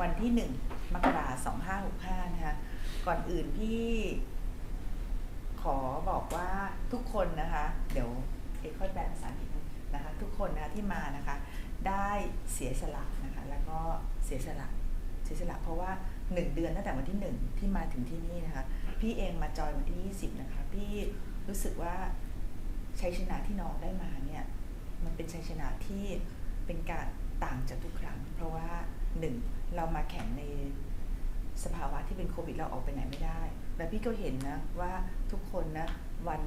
วันที่หนึ่งมกราสองห้าหกห้านะคะก่อนอื่นพี่ขอบอกว่าทุกคนนะคะ เดี๋ยวเอกค่อยแปลภาษาอังกฤษนะคะ ทุกคนนะคะที่มานะคะ ได้เสียสละนะคะ แล้วก็เสียสละเสียสละเพราะว่าหนึ่งเดือนตั้งแต่วันที่หนึ่งที่มาถึงที่นี่นะคะ พี่เองมาจอยวันที่ยี่สิบนะคะ พี่รู้สึกว่าชัยชนะที่น้องได้มาเนี่ย มันเป็นชัยชนะที่เป็นการต่างจากทุกครั้ง เพราะว่า หนึ่งเรามาแข่งในสภาวะที่เป็นโควิดเราออกไปไหนไม่ได้แล้วพี่ก็เห็นนะว่าทุกคนนะวัน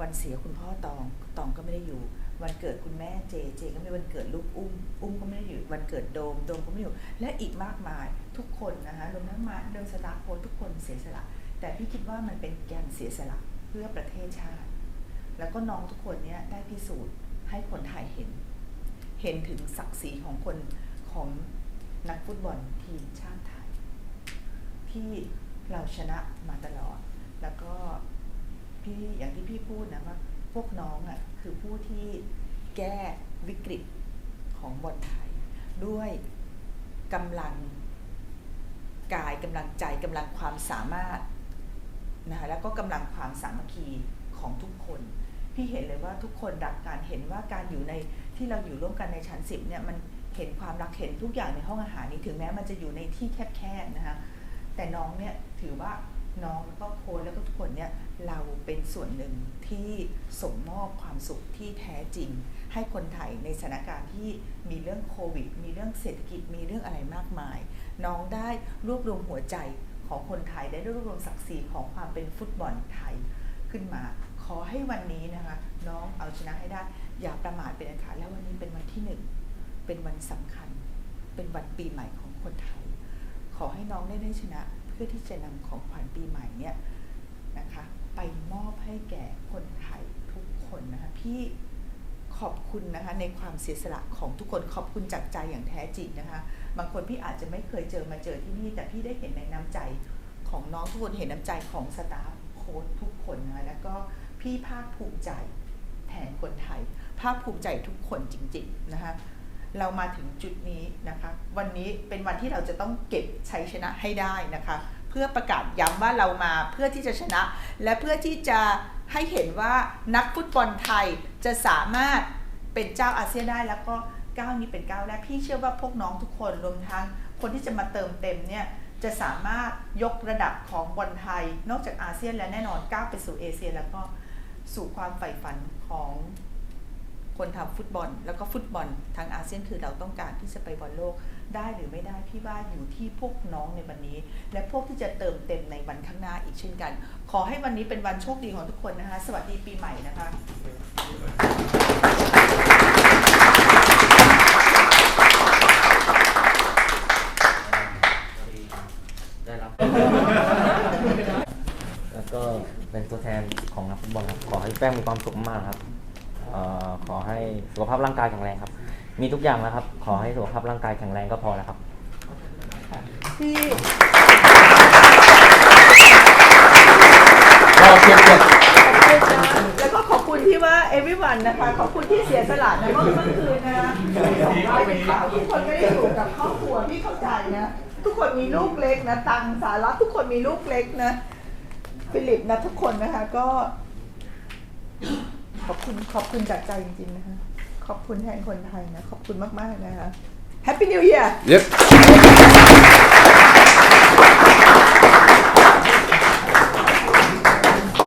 วันเสียคุณพ่อตองตองก็ไม่ได้อยู่ วันเกิดคุณแม่เจเจก็ไม่ได้วันเกิดลูกอุ้มอุ้มก็ไม่ได้อยู่ วันเกิดโดมโดมก็ไม่ได้อยู่ และอีกมากมายทุกคนนะคะรวมทั้งมาเดินสตาร์โค้ทุกคนเสียสละ แต่พี่คิดว่ามันเป็นการเสียสละเพื่อประเทศชาติ แล้วก็น้องทุกคนเนี้ยได้พิสูจน์ให้คนไทยเห็น เห็นถึงศักดิ์ศรีของคนของ นักฟุตบอลทีมชาติไทย ที่เราชนะมาตลอด แล้วก็พี่อย่างที่พี่พูดนะว่าพวกน้องอะคือผู้ที่แก้วิกฤตของบอลไทย ด้วยกำลังกายกำลังใจกำลังความสามารถนะคะแล้วก็กำลังความสามัคคีของทุกคน พี่เห็นเลยว่าทุกคนรักการเห็นว่าการอยู่ในที่เราอยู่ร่วมกันในชั้นสิบเนี่ยมัน เห็นความรักเห็นทุกอย่างในห้องอาหารนี้ถึงแม้มันจะอยู่ในที่แคบๆนะคะแต่น้องเนี่ยถือว่าน้องแล้วก็โค้ชแล้วก็ทุกคนเนี่ยเราเป็นส่วนหนึ่งที่ส่งมอบความสุขที่แท้จริง ให้คนไทยในสถานการณ์ที่มีเรื่องโควิด มีเรื่องเศรษฐกิจมีเรื่องอะไรมากมาย น้องได้รวบรวมหัวใจของคนไทยได้รวบรวมศักดิ์ศรีของความเป็นฟุตบอลไทยขึ้นมา ขอให้วันนี้นะคะน้องเอาชนะให้ได้ อย่าประมาทเป็นอันขาดแล้ววันนี้เป็นวันที่หนึ่ง เป็นวันสำคัญ เป็นวันปีใหม่ของคนไทย ขอให้น้องได้ได้ชนะ เพื่อที่จะนำของขวัญปีใหม่เนี่ยนะคะไปมอบให้แก่คนไทยทุกคนนะคะพี่ขอบคุณนะคะในความเสียสละของทุกคนขอบคุณจากใจอย่างแท้จริงนะคะบางคนพี่อาจจะไม่เคยเจอมาเจอที่นี่ แต่พี่ได้เห็นในน้ำใจของน้องทุกคนเห็นน้ำใจของสตาฟโค้ชทุกคนนะแล้วก็พี่ภาคภูมิใจแทนคนไทย ภาคภูมิใจทุกคนจริง ๆ นะคะ เรามาถึงจุดนี้นะคะ วันนี้เป็นวันที่เราจะต้องเก็บชัยชนะให้ได้นะคะ เพื่อประกาศย้ำว่าเรามาเพื่อที่จะชนะ และเพื่อที่จะให้เห็นว่านักฟุตบอลไทยจะสามารถเป็นเจ้าอาเซียนได้แล้วก็ก้าวนี้เป็นก้าวแรกพี่เชื่อว่าพวกน้องทุกคนรวมทั้งคนที่จะมาเติมเต็มเนี่ยจะสามารถยกระดับของบอลไทย นอกจากอาเซียนและแน่นอนก้าวไปสู่เอเชีย แล้วก็สู่ความใฝ่ฝันของ คนทำฟุตบอล แล้วก็ฟุตบอลทางอาเซียนคือเราต้องการที่จะไปบอลโลกได้หรือไม่ได้พี่ว่าอยู่ที่พวกน้องในวันนี้ และพวกที่จะเติมเต็มในวันข้างหน้าอีกเช่นกัน ขอให้วันนี้เป็นวันโชคดีของทุกคนนะคะ สวัสดีปีใหม่นะคะได้รับ แล้วก็เป็นตัวแทนของนักฟุตบอลครับ ขอให้แป้งมีความสุขมากครับ อ่อขอให้สุขภาพร่างกายแข็งแรงครับ มีทุกอย่างแล้วครับ ขอให้สุขภาพร่างกายแข็งแรงก็พอแล้วครับที่ก็เพียงเพียงแล้วก็ขอบคุณที่ว่า everyone นะคะ ขอบคุณที่เสียสละนะเมื่อเมื่อคืนนะคะสองร้อยเป็นข่าวทุกคนไม่ได้อยู่กับครอบครัวพี่เข้าใจนะ ทุกคนมีลูกเล็กนะ ตังสาระทุกคนมีลูกเล็กนะ ฟิลิปนะทุกคนนะคะก็ ขอบคุณขอบคุณจากใจจริงๆนะคะ ขอบคุณแทนคนไทยนะ ขอบคุณมากๆนะคะ Happy New Year Yep